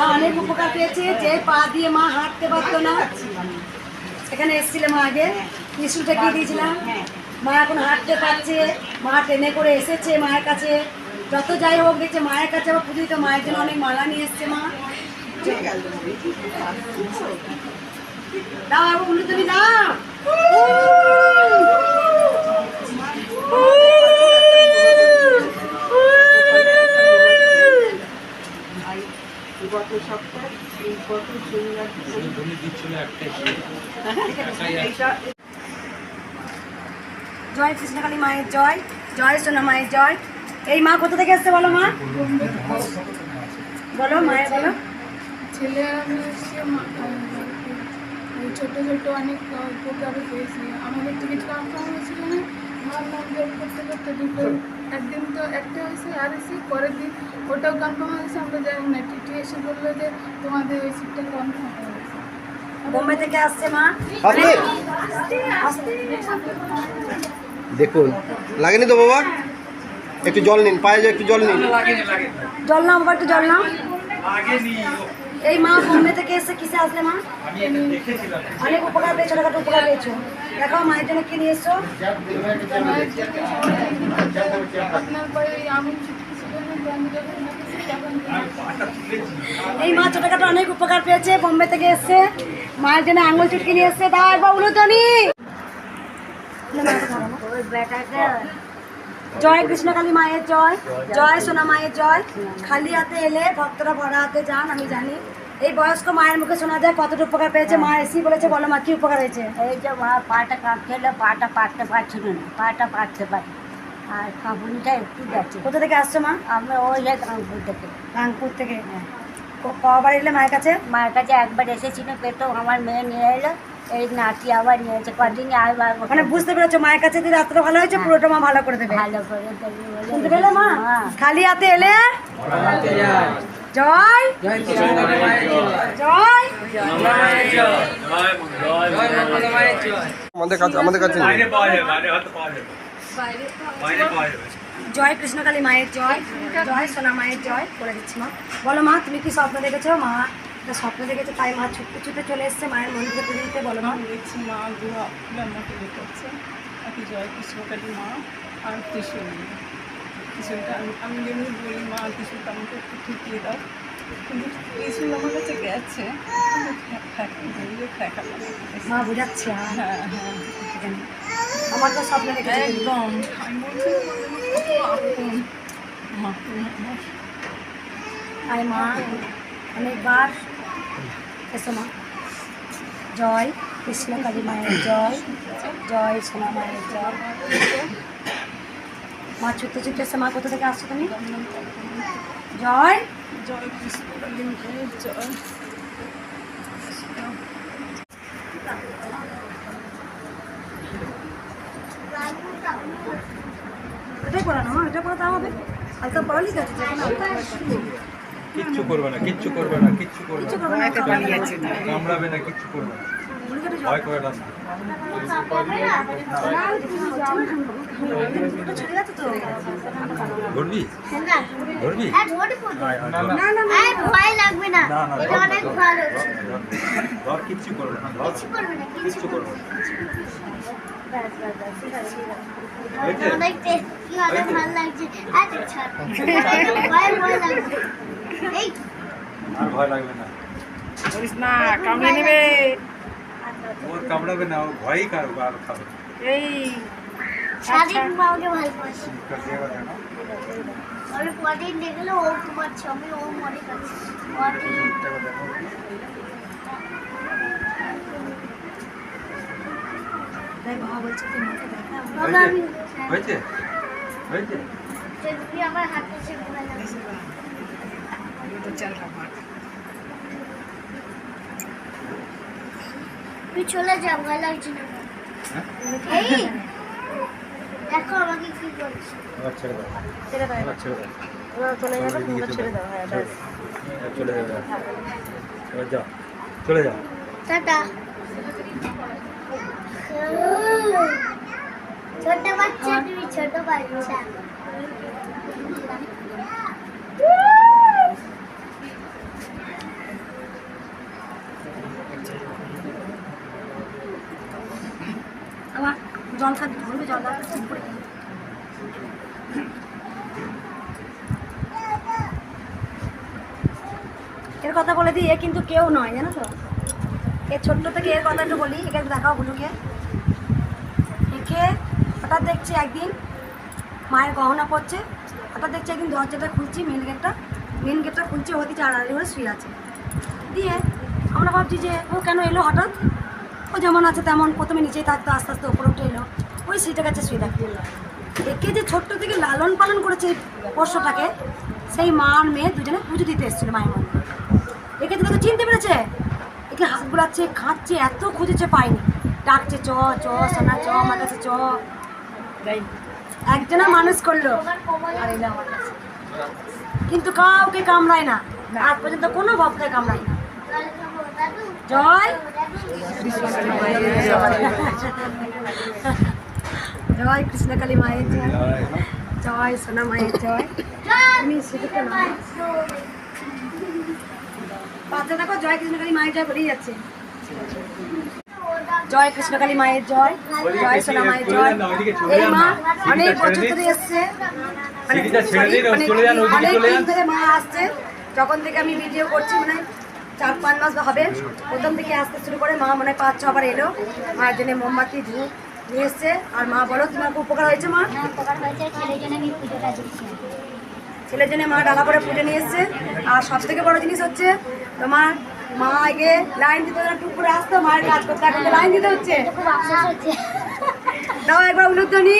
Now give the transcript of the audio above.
মা অনেক উপকার পেয়েছে, যে পা দিয়ে মা হাঁটতে পারতো না। এখানে এসেছিলে মা আগে টিসু ঠেকিয়ে দিয়েছিলাম? মা এখন হাঁটতে পারছে, মা ট্রেনে করে এসেছে মায়ের কাছে। যত যাই হোক দেখছে মায়ের কাছে আবার পুজো তো মায়ের জন্য অনেক মালা নিয়ে এসছে মা। দাও উল্লু তুমি দাও। জয় কৃষ্ণকালী মায়ের জয় জয় সোনা মায়ের জয়। এই মা কোথা থেকে এসছে বলো মা? বলো, মায়ের বলো। ছেলে আমি ছোটো ছোটো অনেক উপকারও পেয়েছি আমাদের কিছু কনফার্ম হয়েছিল না। ভাবলাম জব করতে করতে দুটো, একদিন তো একটা হয়েছে, আর এসে পরের দিন ওটাও কনফার্ম হয়েছে। আমরা জানি না, টিটি এসে বলল যে তোমাদের ওই সিটটা কনফার্ম হয়েছে বোম্বে থেকে আসছে মা। আসতে দেখুন লাগেনি তো বাবা? একটু জল নিন পায়ে একটু জল নিন। জল নাও বাবা একটু জল নাও। এই মা বোম্বে থেকে এসে কিসে আসলে মা? অনেক উপকার পেয়েছ ছোটখাটো উপকার পেয়েছ। দেখো মায়ের জন্য কি নিয়ে এসছো? এই মা ছোটখাটো অনেক উপকার পেয়েছে বোম্বে থেকে এসছে। মায়ের জন্য আঙুল চুটকি নিয়ে এসছে দাও একবার উলুতনি জয় কৃষ্ণকালী মায়ের জয় জয় সোনা মায়ের জয়। খালি হাতে এলে ভক্তরা ভরা হাতে যান আমি জানি। এই বয়স্ক মায়ের মুখে শোনা যায় কতটা উপকার পেয়েছে। মা এসি বলেছে বলো মা কি উপকার হয়েছে? এই যে মা পাটা কাঁপছিল পাটা পারতে পারছিল না পাটা পারতে পারি। আর কাঁপুনিটা একটু যাচ্ছে কোথা থেকে আসছো মা? আমরা ওই কাঁপুর থেকে। রাংপুর থেকে। ক- কবার এলে মায়ের কাছে? মায়ের কাছে একবার এসেছিল পেতো আমার মেয়ে নিয়ে এলো এই নাতি আবার নিয়েছে কদিনই আবার মানে বুঝতে পেরেছ মায়ের কাছে যদি রাত্রে ভালো হয়েছে? পুরোটা মা ভালো করে দেবে। ভালো করে দেবে পেলে মা? হ্যাঁ। খালি হাতে এলে? জয়। জয়। আমাদের কাছে আমাদের কাছে বাইরে পাওয়া যাবে বাইরে হয়তো পাওয়া যাবে। বাইরে পাওয়া যাবে। জয় কৃষ্ণকালী মায়ের জয় জয় সোনা মায়ের জয় করে দিচ্ছি মা। বলো মা তুমি কি স্বপ্ন দেখেছ? মা একটা স্বপ্ন দেখেছ তাই মা ছুটতে ছুটে চলে এসছে মায়ের মন্দিরে পুজো দিতে বলো মা। দেখছি মা গুহা ব্রহ্মাকে করছে জয় কৃষ্ণকালী মা আর ত্রিশূল নিয়ে। আমি আমি যেমনি বলি মা ত্রিশূলটা আমাকে একটু ঠিকিয়ে দাও। কিন্তু ত্রিশূল আমার কাছে গেছে মা বোঝাচ্ছে হ্যাঁ। হ্যাঁ এখানে। আমার তো স্বপ্ন দেখেছি একদম। আয় মা অনেকবার এসো মা। জয় কৃষ্ণকালী মায়ের জয় জয় সোনা মায়ের জয়। মা ছুটতে ছুটতে এসে মা কোথা থেকে আসছো তুমি? জয়। জয় কৃষ্ণকালী মায়ের জয়। পড়ানো মা এটা পড়াতে হবে। হালকা পড়ালি গেছে কিচ্ছু করবে না কিচ্ছু করবে না কিচ্ছু করবে না। কামড়াবে না কিচ্ছু করবে না। ভয় করে না তো। ধরবি? ধরবি? হ্যাঁ। না না না আরে ভয় লাগবে না। না, না, এটা অনেক ভালো। ধর, কিচ্ছু করবে না ধর। করবে না কিচ্ছু করবে না। ব্যাস ব্যাস ব্যাস ঠিক আছে ঠিক আছে হয়েছে? অনেক টেস্ট কি অনেক ভালো লাগছে আরে ছাড় ভয় ভয় লাগছে এই আর ভয় লাগবে না না কামড়ে নেবে ওর কামড়াবে না ও ভয়ই কার আর খাবে না। এই শারীরিক আমাকে ভালোবাসি মুখটা দিয়ে রাখে না। আমি কদিন দেখলে ও তোমার ছবি ও মনে করছে কদিন মুখটাকে দেখো। তাই বাবা বলছে তুই মাকে দেখা হয়েছে? হয়েছে? আমার হাতে সে ভয় তুই চলে যা ভয় লাগছে না। হ্যাঁ? এই দেখো আমাকে কি করছে ছেড়ে দাও। ছেড়ে দাও ছেড়ে দাও। এবার চলে যাবে তোমরা ছেড়ে দাও হ্যাঁ চলে যাবে। এবার যাও। চলে যাও। টাটা। ছোট বাচ্চা, তুমি ছোট বাচ্চা। এর কথা বলে দিই, এ কিন্তু কেউ নয়, জানো তো? এর ছোট্ট থেকে এর কথা একটু বলি এখানে দেখাও বলুকে একে হঠাৎ দেখছি একদিন মায়ের গহনা পড়ছে হঠাৎ দেখছি একদিন দরজাটা খুলছি মেন গেটটা মেন গেটটা খুলছে, ওদিকে চার আড়াই করে শুয়ে আছে। দিয়ে আমরা ভাবছি যে ও কেন এলো হঠাৎ? ও যেমন আছে তেমন, প্রথমে নিচেই থাকতো, আস্তে আস্তে ওপরে উঠে এলো। ওই সিটের কাছে শুয়ে থাকতো একে যে ছোট্ট থেকে লালন পালন করেছে পোষ্যটাকে সেই মা আর মেয়ে দুজনে পুজো দিতে এসেছিল মায়ের মন্দিরে। একে তো চিনতে পেরেছে? একে হাত বুলাচ্ছে খাচ্ছে এত খুঁজেছে পায়নি। ডাকছে চ চ সোনা চ আমার কাছে চ। একজনা মানুষ করল। আর এলো আমার কাছে। কিন্তু কাউকে কামড়ায় না। আজ পর্যন্ত কোনো ভক্তকে কামড়ায় না। জয় জয় কৃষ্ণকালী মায়ের জয়। জয় সোনা মায়ের জয়। বাচ্চা দেখো জয় কৃষ্ণকালী মায়ের জয় বলেই যাচ্ছে। জয় কৃষ্ণকালী মায়ের জয় জয় সোনা মায়ের জয়। এই মা অনেক বছর ধরে এসছে। মানে দিন, অনেক- দিন ধরে মা আসছে। যখন থেকে আমি ভিডিও করছি মানে চার পাঁচ মাস হবে প্রথম থেকে আসতে শুরু করে মা মনে হয় পাঁচ ছবার এলো। মায়ের জন্য মোমবাতি ধূপ নিয়ে এসছে। আর মা বলো তোমার খুব উপকার হয়েছে মা? হয়েছে ছেলের জন্য ছেলের মা ডালা করে পুজো নিয়ে এসছে। আর সব থেকে বড় জিনিস হচ্ছে তোমার মা আগে লাইন দিতে না টুক করে আসতো মায়ের কাজ করতে। এখন লাইন দিতে হচ্ছে। খুব আফসোস হচ্ছে। দাও একবার উলুধ্বনি